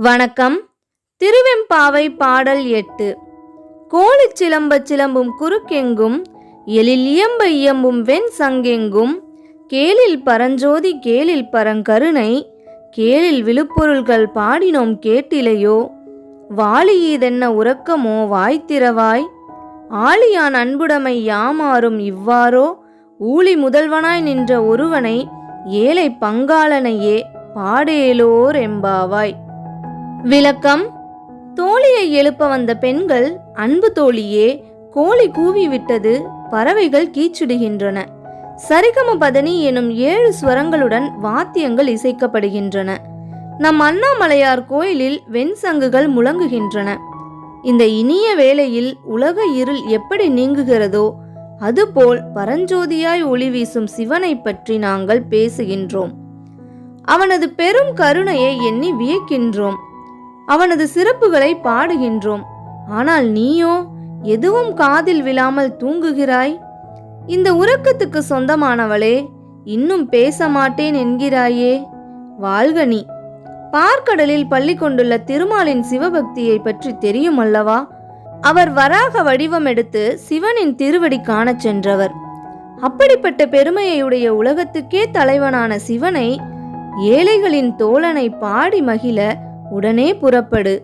வணக்கம். திருவெம்பாவை பாடல் எட்டு. கோழிச் சிலம்பச் சிலம்பும் குறுக்கெங்கும் எழில் இயம்ப இயம்பும் வெண் சங்கெங்கும் கேளில் பரஞ்சோதி கேளில் பரங்கருணை கேளில் விழுப்பொருள்கள் பாடினோம் கேட்டிலையோ வாளியீதென்ன உறக்கமோ வாய்த்திரவாய் ஆழியான் அன்புடைமை யாமாறும் இவ்வாறோ ஊழி முதல்வனாய் நின்ற ஒருவனை ஏழை பங்காளனையே பாடேலோர் எம்பாவாய். விளக்கம். தோழியை எழுப்ப வந்த பெண்கள் அன்பு தோழியே கோழி கூவிவிட்டது பறவைகள் கீச்சிடுகின்றன. சரிகம பதனி எனும் ஏழு ஸ்வரங்களுடன் வாத்தியங்கள் இசைக்கப்படுகின்றன. நம் அண்ணாமலையார் கோயிலில் வெண்சங்குகள் முழங்குகின்றன. இந்த இனிய வேளையில் உலக இருள் எப்படி நீங்குகிறதோ அதுபோல் பரஞ்சோதியாய் ஒளி வீசும் சிவனை பற்றி நாங்கள் பேசுகின்றோம். அவனது பெரும் கருணையை எண்ணி வியக்கின்றோம். அவனது சிறப்புகளை பாடுகின்றோம். ஆனால் நீயோ எதுவும் காதில் விழாமல் தூங்குகிறாய்? இந்த உறக்கத்துக்கு சொந்தமானவளே இன்னும் பேச மாட்டேன் என்கிறாயே. வாழ்க நீ. பார்க்கடலில் பள்ளி கொண்டுள்ள திருமாலின் சிவபக்தியை பற்றி தெரியும் அல்லவா? அவர் வராக வடிவம் எடுத்து சிவனின் திருவடி காணச் சென்றவர். அப்படிப்பட்ட பெருமையுடைய உலகத்துக்கே தலைவனான சிவனை ஏழைகளின் தோழனை பாடி மகிழ உடனே புறப்படு.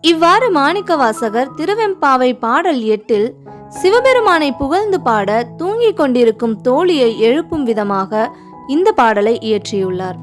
இவ்வாறு மாணிக்கவாசகர் திருவெம்பாவை பாடல் எட்டில் சிவபெருமானை புகழ்ந்து பாட தூங்கிக் கொண்டிருக்கும் தோழியை எழுப்பும் விதமாக இந்த பாடலை இயற்றியுள்ளார்.